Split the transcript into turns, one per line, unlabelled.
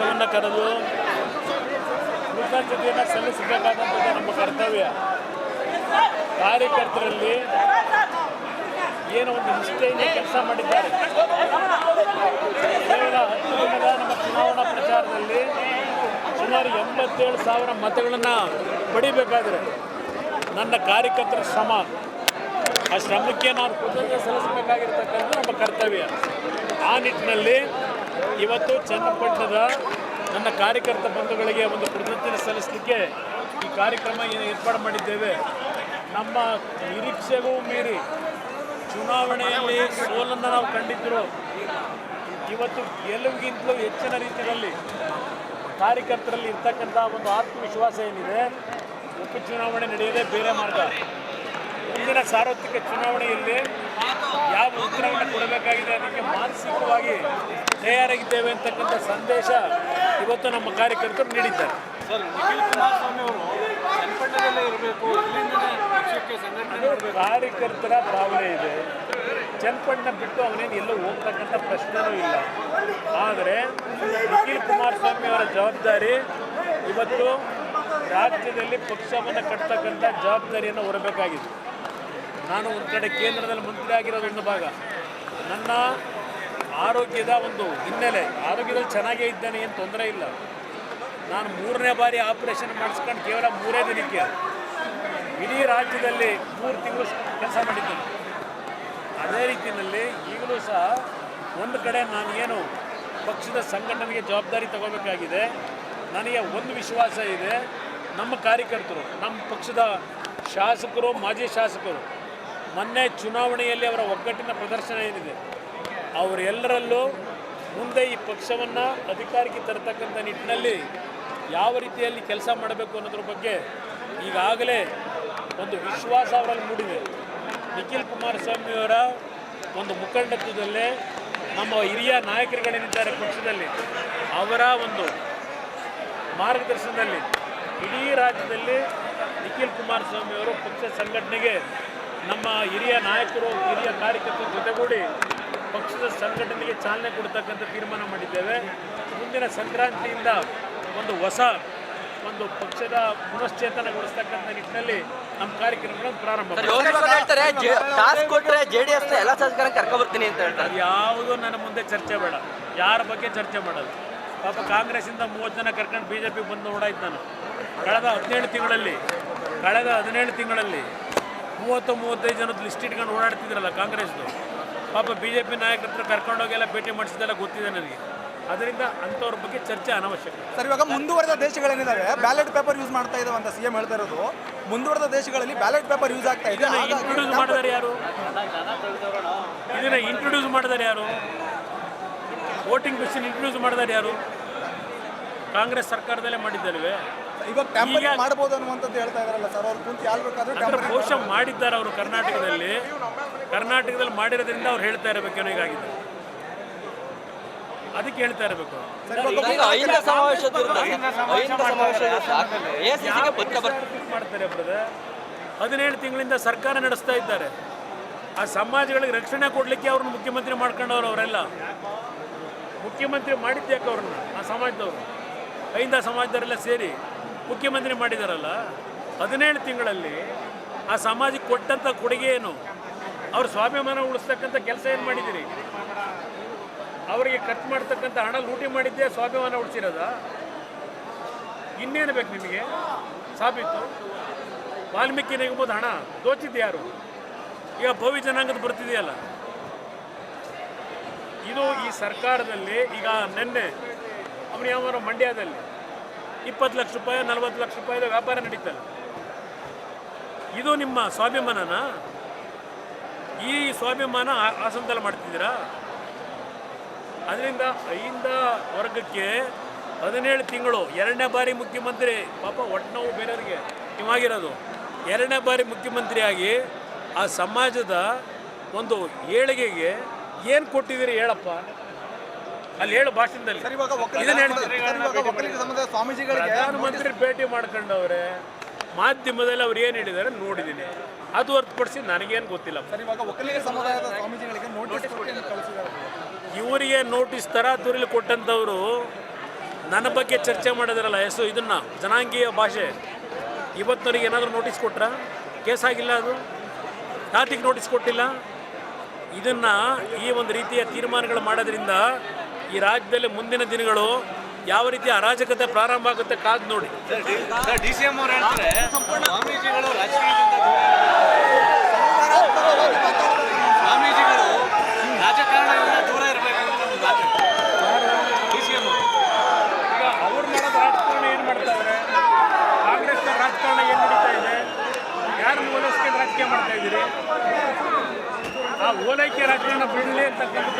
ಪಕ್ಷವನ್ನು ಕರೆದು ಕೃತಜ್ಞತೆಯನ್ನು ಸಲ್ಲಿಸಬೇಕಾದಂಥದ್ದು ನಮ್ಮ ಕರ್ತವ್ಯ. ಕಾರ್ಯಕರ್ತರಲ್ಲಿ ಏನೋ ಒಂದು ನಿಷ್ಠೆಯಿಂದ ಕೆಲಸ ಮಾಡಿದ್ದಾರೆ. ಕೇವಲ ಹತ್ತು ದಿನದ ನಮ್ಮ ಚುನಾವಣಾ ಪ್ರಚಾರದಲ್ಲಿ ಸುಮಾರು ಎಂಬತ್ತೇಳು ಸಾವಿರ ಮತಗಳನ್ನು ಪಡಿಬೇಕಾದರೆ ನನ್ನ ಕಾರ್ಯಕರ್ತರ ಶ್ರಮ, ಆ ಶ್ರಮಕ್ಕೆ ನಾನು ಕೃತಜ್ಞತೆ ಸಲ್ಲಿಸಬೇಕಾಗಿರ್ತಕ್ಕಂಥ ನಮ್ಮ ಕರ್ತವ್ಯ. ಆ ನಿಟ್ಟಿನಲ್ಲಿ ಇವತ್ತು ಚನ್ನಪಟ್ಟಣದ ನನ್ನ ಕಾರ್ಯಕರ್ತ ಬಂಧುಗಳಿಗೆ ಒಂದು ಕೃತಜ್ಞತೆ ಸಲ್ಲಿಸಲಿಕ್ಕೆ ಈ ಕಾರ್ಯಕ್ರಮ ಏರ್ಪಾಡು ಮಾಡಿದ್ದೇವೆ. ನಮ್ಮ ನಿರೀಕ್ಷೆಗೂ ಮೀರಿ ಚುನಾವಣೆಯಲ್ಲಿ ಸೋಲನ್ನು ನಾವು ಕಂಡಿದ್ದರು ಇವತ್ತು ಗೆಲುವಿಗಿಂತಲೂ ಹೆಚ್ಚಿನ ರೀತಿಯಲ್ಲಿ ಕಾರ್ಯಕರ್ತರಲ್ಲಿ ಇರ್ತಕ್ಕಂಥ ಒಂದು ಆತ್ಮವಿಶ್ವಾಸ ಏನಿದೆ ಉಪಚುನಾವಣೆ ನಡೆಯದೇ ಬೇರೆ ಮಾರ್ಗ. ಮುಂದಿನ ಸಾರ್ವತ್ರಿಕ ಚುನಾವಣೆಯಲ್ಲಿ ಯಾವ ಉತ್ತರವನ್ನು ಕೊಡಬೇಕಾಗಿದೆ ಅದಕ್ಕೆ ಮಾನಸಿಕವಾಗಿ ತಯಾರಾಗಿದ್ದೇವೆ ಅಂತಕ್ಕಂಥ ಸಂದೇಶ ಇವತ್ತು ನಮ್ಮ ಕಾರ್ಯಕರ್ತರು ನೀಡಿದ್ದಾರೆ. ಕಾರ್ಯಕರ್ತರ ಭಾವನೆ ಇದೆ. ಚನ್ನಪಟ್ಟಣ ಬಿಟ್ಟು ಅವನೇನು ಎಲ್ಲೂ ಹೋಗ್ತಕ್ಕಂಥ ಪ್ರಶ್ನೆನೂ ಇಲ್ಲ. ಆದರೆ ನಿಖಿಲ್ ಕುಮಾರಸ್ವಾಮಿ ಅವರ ಜವಾಬ್ದಾರಿ ಇವತ್ತು ರಾಜ್ಯದಲ್ಲಿ ಪಕ್ಷವನ್ನು ಕಟ್ತಕ್ಕಂಥ ಜವಾಬ್ದಾರಿಯನ್ನು ಹೊರಬೇಕಾಗಿದೆ. ನಾನು ಒಂದು ಕಡೆ ಕೇಂದ್ರದಲ್ಲಿ ಮಂತ್ರಿ ಆಗಿರೋದು ಒಂದು ಭಾಗ. ನನ್ನ ಆರೋಗ್ಯದ ಒಂದು ಹಿನ್ನೆಲೆ. ಆರೋಗ್ಯದಲ್ಲಿ ಚೆನ್ನಾಗೇ ಇದ್ದಾನೆ, ಏನು ತೊಂದರೆ ಇಲ್ಲ. ನಾನು ಮೂರನೇ ಬಾರಿ ಆಪರೇಷನ್ ಮಾಡಿಸ್ಕೊಂಡು ಕೇವಲ ಮೂರೇ ದಿನಕ್ಕೆ ಇಡೀ ರಾಜ್ಯದಲ್ಲಿ ಮೂರು ತಿಂಗಳು ಕೆಲಸ ಮಾಡಿದ್ದೇನೆ ಅದೇ ರೀತಿಯಲ್ಲಿ ಈಗಲೂ ಸಹ ಒಂದು ಕಡೆ ನಾನು ಏನು ಪಕ್ಷದ ಸಂಘಟನೆಗೆ ಜವಾಬ್ದಾರಿ ತಗೋಬೇಕಾಗಿದೆ. ನನಗೆ ಒಂದು ವಿಶ್ವಾಸ ಇದೆ, ನಮ್ಮ ಕಾರ್ಯಕರ್ತರು, ನಮ್ಮ ಪಕ್ಷದ ಶಾಸಕರು, ಮಾಜಿ ಶಾಸಕರು, ಮೊನ್ನೆ ಚುನಾವಣೆಯಲ್ಲಿ ಅವರ ಒಗ್ಗಟ್ಟಿನ ಪ್ರದರ್ಶನ ಏನಿದೆ ಅವರೆಲ್ಲರಲ್ಲೂ ಮುಂದೆ ಈ ಪಕ್ಷವನ್ನು ಅಧಿಕಾರಕ್ಕೆ ತರತಕ್ಕಂಥ ನಿಟ್ಟಿನಲ್ಲಿ ಯಾವ ರೀತಿಯಲ್ಲಿ ಕೆಲಸ ಮಾಡಬೇಕು ಅನ್ನೋದ್ರ ಬಗ್ಗೆ ಈಗಾಗಲೇ ಒಂದು ವಿಶ್ವಾಸ ಅವರಲ್ಲಿ ಮೂಡಿದೆ. ನಿಖಿಲ್ ಕುಮಾರಸ್ವಾಮಿಯವರ ಒಂದು ಮುಖಂಡತ್ವದಲ್ಲೇ ನಮ್ಮ ಹಿರಿಯ ನಾಯಕರುಗಳೇನಿದ್ದಾರೆ ಪಕ್ಷದಲ್ಲಿ, ಅವರ ಒಂದು ಮಾರ್ಗದರ್ಶನದಲ್ಲಿ ಇಡೀ ರಾಜ್ಯದಲ್ಲಿ ನಿಖಿಲ್ ಕುಮಾರಸ್ವಾಮಿಯವರು ಪಕ್ಷ ಸಂಘಟನೆಗೆ ನಮ್ಮ ಹಿರಿಯ ನಾಯಕರು, ಹಿರಿಯ ಕಾರ್ಯಕರ್ತರು ಜೊತೆಗೂಡಿ ಪಕ್ಷದ ಸಂಘಟನೆಗೆ ಚಾಲನೆ ಕೊಡ್ತಕ್ಕಂಥ ತೀರ್ಮಾನ ಮಾಡಿದ್ದೇವೆ. ಮುಂದಿನ ಸಂಕ್ರಾಂತಿಯಿಂದ ಒಂದು ಹೊಸ ಒಂದು ಪಕ್ಷದ ಪುನಶ್ಚೇತನಗೊಳಿಸ್ತಕ್ಕಂಥ ನಿಟ್ಟಿನಲ್ಲಿ ನಮ್ಮ ಕಾರ್ಯಕ್ರಮಗಳನ್ನು ಪ್ರಾರಂಭ ಮಾಡಿದ್ದೇವೆ.
ಯೋಗೇಶ್ವರ್ ಹೇಳ್ತಾರೆ ಟಾಸ್ಕ್ ಕೊಟ್ರೆ ಜೆಡಿಎಸ್ನ ಎಲ್ಲ ಶಾಸಕರನ್ನ ಕರ್ಕೊಬರ್ತೀನಿ ಅಂತ ಹೇಳ್ತಾರೆ.
ಯಾವುದು ಯಾವುದೂ ನನ್ನ ಮುಂದೆ ಚರ್ಚೆ ಬೇಡ. ಯಾರ ಬಗ್ಗೆ ಚರ್ಚೆ ಮಾಡೋದು? ಪಾಪ ಕಾಂಗ್ರೆಸ್ಸಿಂದ ಮೂವತ್ತು ಜನ ಕರ್ಕೊಂಡು ಬಿ ಜೆ ಪಿ ಬಂದು ನೋಡಾಯ್ತು ನಾನು. ಕಳೆದ ಹದಿನೇಳು ತಿಂಗಳಲ್ಲಿ ಕಳೆದ ಹದಿನೇಳು ತಿಂಗಳಲ್ಲಿ ಮೂವತ್ತು ಮೂವತ್ತೈದು ಜನದ ಲಿಸ್ಟ್ ಇಟ್ಕೊಂಡು ಓಡಾಡ್ತಿದ್ರಲ್ಲ ಕಾಂಗ್ರೆಸ್ದು. ಪಾಪ ಬಿ ಜೆ ಪಿ ನಾಯಕರ ಹತ್ರ ಕರ್ಕೊಂಡೋಗೆಲ್ಲ ಭೇಟಿ ಮಾಡಿಸಿದೆಲ್ಲ ಗೊತ್ತಿದೆ ನನಗೆ. ಅದರಿಂದ ಅಂಥವ್ರ ಬಗ್ಗೆ ಚರ್ಚೆ ಅನವಶ್ಯಕ.
ಸರ್ ಇವಾಗ ಮುಂದುವರೆದ ದೇಶಗಳೇನಿದ್ದಾವೆ ಬ್ಯಾಲೆಟ್ ಪೇಪರ್ ಯೂಸ್ ಮಾಡ್ತಾ ಇದಾವೆ ಅಂತ ಸಿಎಂ ಹೇಳ್ತಾ ಇರೋದು. ಮುಂದುವರೆದ ದೇಶಗಳಲ್ಲಿ ಬ್ಯಾಲೆಟ್ ಪೇಪರ್ ಯೂಸ್ ಆಗ್ತಾ ಇದೆ.
ಇಂಟ್ರೊಡ್ಯೂಸ್ ಮಾಡಿದಾರೆ ಯಾರು? ಇದನ್ನ ಇಂಟ್ರೊಡ್ಯೂಸ್ ಮಾಡಿದಾರೆ ಯಾರು? ವೋಟಿಂಗ್ ಮಿಷಿನ್ ಇಂಟ್ರೊಡ್ಯೂಸ್ ಮಾಡಿದಾರೆ ಯಾರು? ಕಾಂಗ್ರೆಸ್ ಸರ್ಕಾರದಲ್ಲೇ ಮಾಡಿದ್ದಲ್ವೇ?
ಇವಾಗ ಟ್ಯಾಂಪರಿಂಗ್
ಮಾಡಬಹುದು
ಮಾಡ್ಬೋದು ಅನ್ನುವಂಥದ್ದು ಹೇಳ್ತಾ ಇದಾರಲ್ಲ ಸರ್ ಅವ್ರು ಕುಂತು ಯಾರು ಬೇಕಾದ್ರೂ
ಅಂದ್ರೆ
ಟ್ಯಾಂಪರಿಂಗ್
ಬಹುಶಃ ಮಾಡಿದ್ದಾರೆ ಅವರು ಕರ್ನಾಟಕದಲ್ಲಿ. ಕರ್ನಾಟಕದಲ್ಲಿ ಮಾಡಿರೋದ್ರಿಂದ ಅವ್ರು ಹೇಳ್ತಾ ಇರಬೇಕೇನೋ ಹೀಗಾಗಿದೆ. ಅದಕ್ಕೆ ಹೇಳ್ತಾ ಇರಬೇಕು
ಈಗ ಅಹಿಂದ ವಿರುದ್ಧ ಅಹಿಂದ ಎಸಿಸಿಗೆ ಪತ್ರ ಬರ್ತಾರೆ.
ಮಾಡ್ತಾರೆ ಬ್ರದರ್ ಹದಿನೇಳು ತಿಂಗಳಿಂದ ಸರ್ಕಾರ ನಡೆಸ್ತಾ ಇದ್ದಾರೆ. ಆ ಸಮಾಜಗಳಿಗೆ ರಕ್ಷಣೆ ಕೊಡ್ಲಿಕ್ಕೆ ಅವ್ರನ್ನ ಮುಖ್ಯಮಂತ್ರಿ ಮಾಡ್ಕೊಂಡವ್ರು ಅವರೆಲ್ಲ. ಮುಖ್ಯಮಂತ್ರಿ ಮಾಡಿದ್ಯಾಕ ಅವ್ರನ್ನ? ಆ ಸಮಾಜದವರು. ಐಂದ ಸಮಾಜದವರೆಲ್ಲ ಸೇರಿ. ಮುಖ್ಯಮಂತ್ರಿ ಮಾಡಿದಾರಲ್ಲ, ಹದಿನೇಳು ತಿಂಗಳಲ್ಲಿ ಆ ಸಮಾಜಕ್ಕೆ ಕೊಟ್ಟಂಥ ಕೊಡುಗೆ ಏನು ಅವ್ರ ಸ್ವಾಭಿಮಾನ ಉಳಿಸ್ತಕ್ಕಂಥ ಕೆಲಸ ಏನು ಮಾಡಿದ್ದೀರಿ? ಅವರಿಗೆ ಖರ್ಚು ಮಾಡ್ತಕ್ಕಂಥ ಹಣ ಲೂಟಿ ಮಾಡಿದ್ದೇ ಸ್ವಾಭಿಮಾನ ಉಳಿಸಿರೋದ? ಇನ್ನೇನು ಬೇಕು ನಿಮಗೆ? ಸಾಬೀತು? ವಾಲ್ಮೀಕಿ ನಿಗಮದ ಹಣ ದೋಚಿದ್ದು ಯಾರು? ಈಗ ಭವಿ ಜನಾಂಗದ ಬರ್ತಿದೆಯಲ್ಲ. ಇದು ಈ ಸರ್ಕಾರದಲ್ಲಿ ಈಗ ನೆನ್ನೆ, ಅವನು ಯಾವ ಮಂಡ್ಯದಲ್ಲಿ ಇಪ್ಪತ್ತು ಲಕ್ಷ ರೂಪಾಯಿ ನಲವತ್ತು ಲಕ್ಷ ರೂಪಾಯಿದ ವ್ಯಾಪಾರ ನಡೀತಲ್ಲ ಇದು ನಿಮ್ಮ ಸ್ವಾಭಿಮಾನನ? ಈ ಸ್ವಾಭಿಮಾನ ಆಸಂತಲ್ಲ ಹಾಸನದಲ್ಲಿ ಮಾಡ್ತಿದ್ದೀರಾ? ಅದರಿಂದ ಐಂದ ವರ್ಗಕ್ಕೆ ಹದಿನೇಳು ತಿಂಗಳು ಎರಡನೇ ಬಾರಿ ಮುಖ್ಯಮಂತ್ರಿ ಪಾಪ ಒಟ್ಟು ಬೇರೆಯವ್ರಿಗೆ ಇವಾಗಿರೋದು ಎರಡನೇ ಬಾರಿ ಮುಖ್ಯಮಂತ್ರಿಯಾಗಿ ಆ ಸಮಾಜದ ಒಂದು ಏಳಿಗೆಗೆ ಏನು ಕೊಟ್ಟಿದ್ದೀರಿ ಹೇಳಪ್ಪ? ಅಲ್ಲಿ ಹೇಳು ಭಾಷಣದಲ್ಲಿ. ಇದನ್ನು ಹೇಳ್ತೀನಿ.
ಸ್ವಾಮೀಜಿಗಳಿಗೆ
ಪ್ರಧಾನಮಂತ್ರಿ ಭೇಟಿ ಮಾಡ್ಕೊಂಡವ್ರೆ ಮಾಧ್ಯಮದಲ್ಲಿ ಅವ್ರು ಏನು ಹೇಳಿದ್ದಾರೆ ನೋಡಿದ್ದೀನಿ ಅದು ಹೊರತುಪಡಿಸಿ ನನಗೇನು ಗೊತ್ತಿಲ್ಲ.
ಸರ್ ಇವಾಗ ಒಕ್ಕಲಿಗ ಸಮುದಾಯದ ಸ್ವಾಮೀಜಿಗಳಿಗೆ ನೋಟಿಸ್ ತರ ತುರಿಲಿ
ಇವರಿಗೆ ನೋಟಿಸ್ ತರಾತುರಿಲಿ ಕೊಟ್ಟಂಥವ್ರು ನನ್ನ ಬಗ್ಗೆ ಚರ್ಚೆ ಮಾಡಿದ್ರಲ್ಲ ಹೆಸರು ಇದನ್ನು ಜನಾಂಗೀಯ ಭಾಷೆ. ಇವತ್ತು ನನಗೆ ಏನಾದರೂ ನೋಟಿಸ್ ಕೊಟ್ರ? ಕೇಸ್ ಆಗಿಲ್ಲ ಅದು? ಜಾತಿಗೆ ನೋಟಿಸ್ ಕೊಟ್ಟಿಲ್ಲ? ಇದನ್ನು ಈ ಒಂದು ರೀತಿಯ ತೀರ್ಮಾನಗಳು ಮಾಡೋದ್ರಿಂದ ಈ ರಾಜ್ಯದಲ್ಲಿ ಮುಂದಿನ ದಿನಗಳು ಯಾವ ರೀತಿ ಅರಾಜಕತೆ ಪ್ರಾರಂಭ ಆಗುತ್ತೆ ಕಾದು ನೋಡಿ.
ಡಿ ಸಿ ಎಂ ಅವ್ರು ಹೇಳ್ತಾರೆ ಸ್ವಾಮೀಜಿಗಳು ರಾಜಕೀಯದಿಂದ ದೂರ ಇರ್ಬೇಕು. ಸ್ವಾಮೀಜಿಗಳು ರಾಜಕಾರಣದಿಂದ ದೂರ ಇರಬೇಕು ಅಂತ ಒಂದು ಮಾತು ಡಿ ಸಿ ಎಂ
ಈಗ ಅವ್ರು ಮಾಡೋದು ರಾಜಕಾರಣ ಏನು ಮಾಡ್ತಾ ಇದ್ದಾರೆ ಕಾಂಗ್ರೆಸ್ನ ರಾಜಕಾರಣ ಏನು ನಡೀತಾ ಇದೆ? ಯಾರು ಓಲೈಸ್ಕೊಂಡು ರಾಜಕೀಯ ಮಾಡ್ತಾ ಇದ್ದೀರಿ? ಆ ಓಲೈಕೆ ರಾಜಕಾರಣ ಬಿಡಲಿ ಹೇಳಿದ್ದಾರೆ